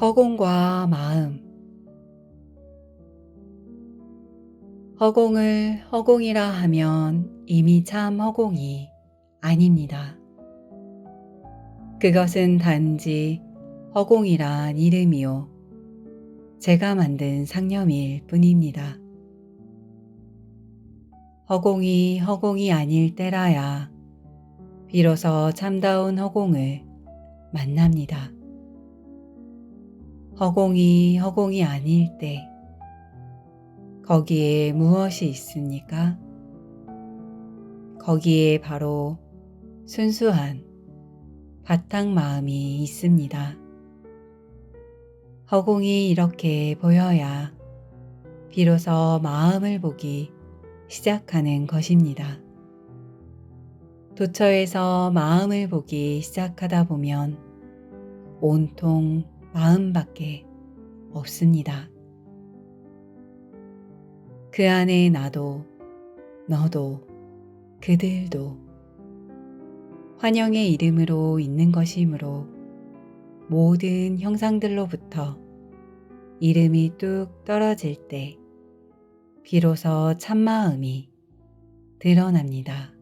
허공과 마음 허공을 허공이라 하면 이미 참 허공이 아닙니다. 그것은 단지 허공이란 이름이요. 제가 만든 상념일 뿐입니다. 허공이 허공이 아닐 때라야 비로소 참다운 허공을 만납니다. 허공이 허공이 아닐 때 거기에 무엇이 있습니까? 거기에 바로 순수한 바탕 마음이 있습니다. 허공이 이렇게 보여야 비로소 마음을 보기 시작하는 것입니다. 도처에서 마음을 보기 시작하다 보면 온통 마음밖에 없습니다. 그 안에 나도, 너도, 그들도 환영의 이름으로 있는 것이므로 모든 형상들로부터 이름이 뚝 떨어질 때 비로소 참마음이 드러납니다.